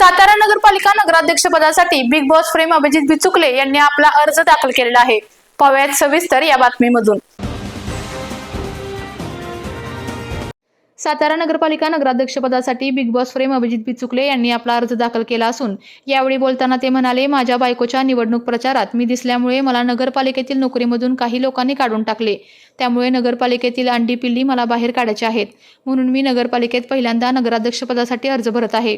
सातारा नगरपालिका नगराध्यक्षपदासाठी Bigg Boss fame Abhijit Bichukale यांनी आपला अर्ज दाखल केलेला आहे. पाहूयात सविस्तर या बातमीमधून. सातारा नगरपालिका नगराध्यक्षपदासाठी Bigg Boss fame Abhijit Bichukale यांनी आपला अर्ज दाखल केला असून यावेळी बोलताना ते म्हणाले माझ्या बायकोच्या निवडणूक प्रचारात मी दिसल्यामुळे मला नगरपालिकेतील नोकरीमधून काही लोकांनी काढून टाकले. त्यामुळे नगरपालिकेतील अंडी पिल्ली मला बाहेर काढायची आहेत. म्हणून मी नगरपालिकेत पहिल्यांदा नगराध्यक्षपदासाठी अर्ज भरत आहे.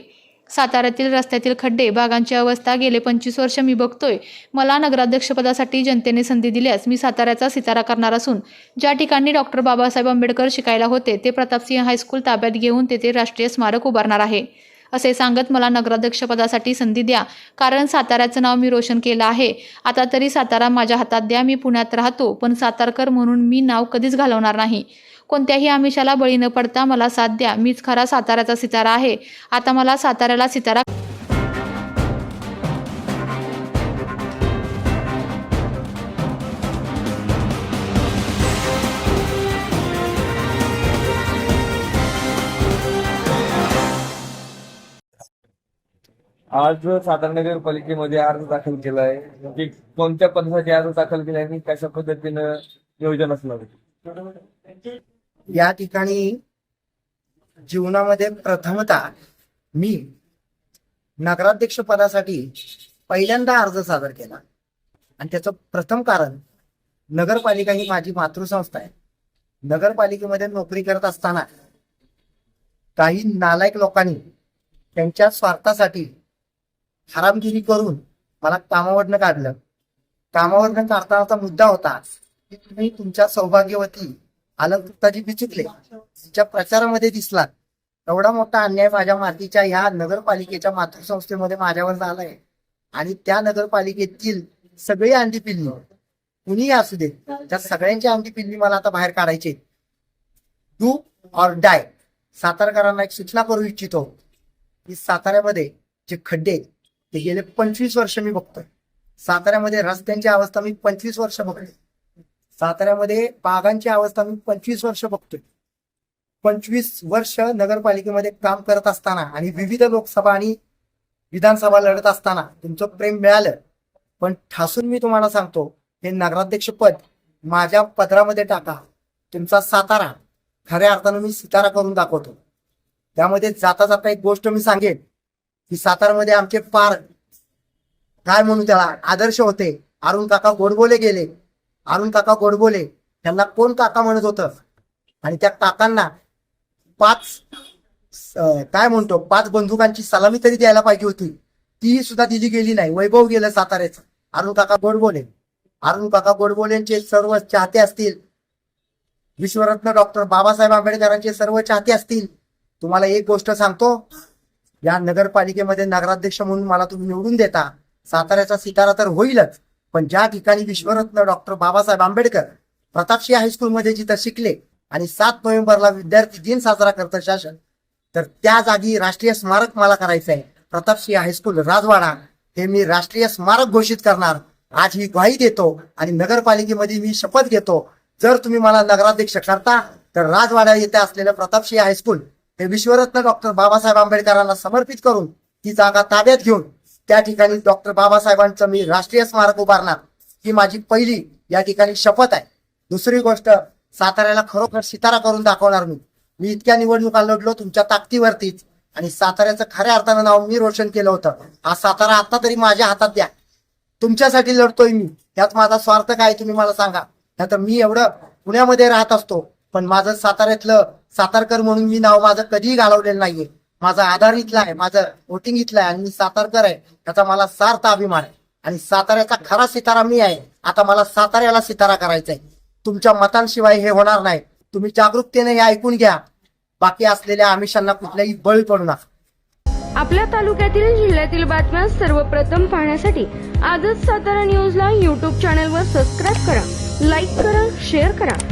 साताऱ्यातील रस्त्यातील खड्डे बागांची अवस्था गेले पंचवीस वर्ष मी बघतोय. मला नगराध्यक्षपदासाठी जनतेने संधी दिल्यास मी साताऱ्याचा सितारा करणार असून ज्या ठिकाणी डॉक्टर बाबासाहेब आंबेडकर शिकायला होते ते प्रतापसिंह हायस्कूल ताब्यात घेऊन तेथे राष्ट्रीय स्मारक उभारणार आहे. असे सांगत मला नगराध्यक्षपदासाठी संधी द्या. कारण साताऱ्याचं नाव मी रोशन केलं आहे. आता तरी सातारा माझ्या हातात द्या मी पुण्यात राहतो. पण सातारकर म्हणून मी नाव कधीच घालवणार नाही. कोणत्याही आमिषाला बळी न पडता मला साथ द्या. मीच खरा साताऱ्याचा सितारा आहे. आता मला साताऱ्याला सितारा आज साधारण पालिकेमध्ये अर्ज दाखल केला आहे म्हणजे कोणत्या पदासाठी अर्ज दाखल केला आणि कशा पद्धतीनं नियोजन असणार या ठिकाणी जीवनामध्ये प्रथमतः मी नगराध्यक्ष पदासाठी पहिल्यांदा अर्ज सादर केला. आणि त्याचं प्रथम कारण नगरपालिका ही माझी मातृसंस्था आहे. नगरपालिकेमध्ये नोकरी करत असताना काही नालायक लोकांनी त्यांच्या स्वार्थासाठी हरामगिरी करून मला कामावरनं काढलं. कामावरनं काढतानाचा मुद्दा होता की तुम्ही तुमच्या सौभाग्यवती अलंकृताजी बिचुकले तिच्या प्रचारामध्ये दिसलात. एवढा मोठा अन्याय माझ्या मातीच्या ह्या नगरपालिकेच्या मातृसंस्थेमध्ये माझ्यावर झालाय. आणि त्या नगरपालिकेतील सगळी अंडी पिल्ली कुणीही असू दे त्या सगळ्यांची अंडी पिल्ली मला आता बाहेर काढायची डू ऑर डाय सातारकरांना एक सूचना करू इच्छितो. की साताऱ्यामध्ये जे खड्डे आहेत, ते गेले पंचवीस वर्ष मी बघतोय. साताऱ्यामध्ये रस्त्यांची अवस्था मी पंचवीस वर्ष बघतोय. साताऱ्यामध्ये बागांची अवस्था मी पंचवीस वर्ष बघतोय. पंचवीस वर्ष नगरपालिकेमध्ये काम करत असताना आणि विविध लोकसभा आणि विधानसभा लढत असताना तुमचं प्रेम मिळालं. पण ठासून मी तुम्हाला सांगतो हे नगराध्यक्ष पद माझ्या पदरामध्ये टाका. तुमचा सातारा खऱ्या अर्थानं मी सितारा करून दाखवतो. त्यामध्ये जाता जाता एक गोष्ट मी सांगेन. की सातारामध्ये आमचे पार काय म्हणू त्याला? आदर्श होते. अरुण काका गोडबोले गेले. अरुण काका गोडबोले. त्यांना कोण काका म्हणत होतं? आणि त्या काकांना पाच काय म्हणतो? पाच बंदुकांची सलामी तरी द्यायला पाहिजे होती. ती सुद्धा दिली गेली नाही. वैभव गेलं साताऱ्याचं. अरुण काका गोडबोले. अरुण काका गोडबोलेंचे सर्व चाहते असतील. विश्वरत्न डॉक्टर बाबासाहेब आंबेडकरांचे सर्व चाहते असतील. तुम्हाला एक गोष्ट सांगतो. या नगरपालिकेमध्ये नगराध्यक्ष म्हणून मला तुम्ही निवडून देता. साताऱ्याचा सितारा तर होईलच पण ज्या ठिकाणी विश्वरत्न डॉक्टर बाबासाहेब आंबेडकर प्रतापशी हायस्कूलमध्ये जिथं शिकले आणि सात नोव्हेंबरला विद्यार्थी दिन साजरा करतं शासन तर त्या जागी राष्ट्रीय स्मारक मला करायचं आहे. प्रतापसिंह हायस्कूल राजवाडा हे मी राष्ट्रीय स्मारक घोषित करणार. आज ही ग्वाही देतो आणि नगरपालिकेमध्ये मी शपथ घेतो. जर तुम्ही मला नगराध्यक्ष करता तर राजवाडा येथे असलेलं प्रतापसिंह हायस्कूल हे विश्वरत्न डॉक्टर बाबासाहेब आंबेडकरांना समर्पित करून ती जागा ताब्यात घेऊन त्या ठिकाणी डॉक्टर बाबासाहेबांचं मी राष्ट्रीय स्मारक उभारणार. ही माझी पहिली या ठिकाणी शपथ आहे. दुसरी गोष्ट साताऱ्याला खरोखर सितारा करून दाखवणार मी. मी इतक्या निवडणुका लढलो तुमच्या ताकदीवरतीच आणि साताऱ्याचं खऱ्या अर्थानं नाव मी रोशन केलं होतं. हा सातारा आता तरी माझ्या हातात द्या. तुमच्यासाठी लढतोय मी. त्यात माझा स्वार्थ काय तुम्ही मला सांगा. नाहीतर मी एवढं पुण्यामध्ये राहत असतो पण माझं साताऱ्यातलं सातारकर म्हणून मी नाव माझं कधीही घालवलेलं नाहीये. माझा आधार इथला आहे माझं वोटिंग इथलं आहे आणि मी सातारकर आहे. त्याचा मला सार्थ अभिमान आहे. आणि साताऱ्याचा खरा सितारा मी आहे. आता मला साताऱ्याला सितारा करायचा आहे तुमच्या मतांशिवाय हे होणार नाही. तुम्ही जागरूकतेने हे ऐकून घ्या. बाकी असलेल्या आमिषांना कुठल्याही बळी पडू नका. आपल्या तालुक्यातील जिल्ह्यातील बातम्या सर्वप्रथम पाहण्यासाठी आजच सातारा न्यूजला यूट्यूब चॅनलवर सबस्क्राईब करा. लाईक करा शेअर करा.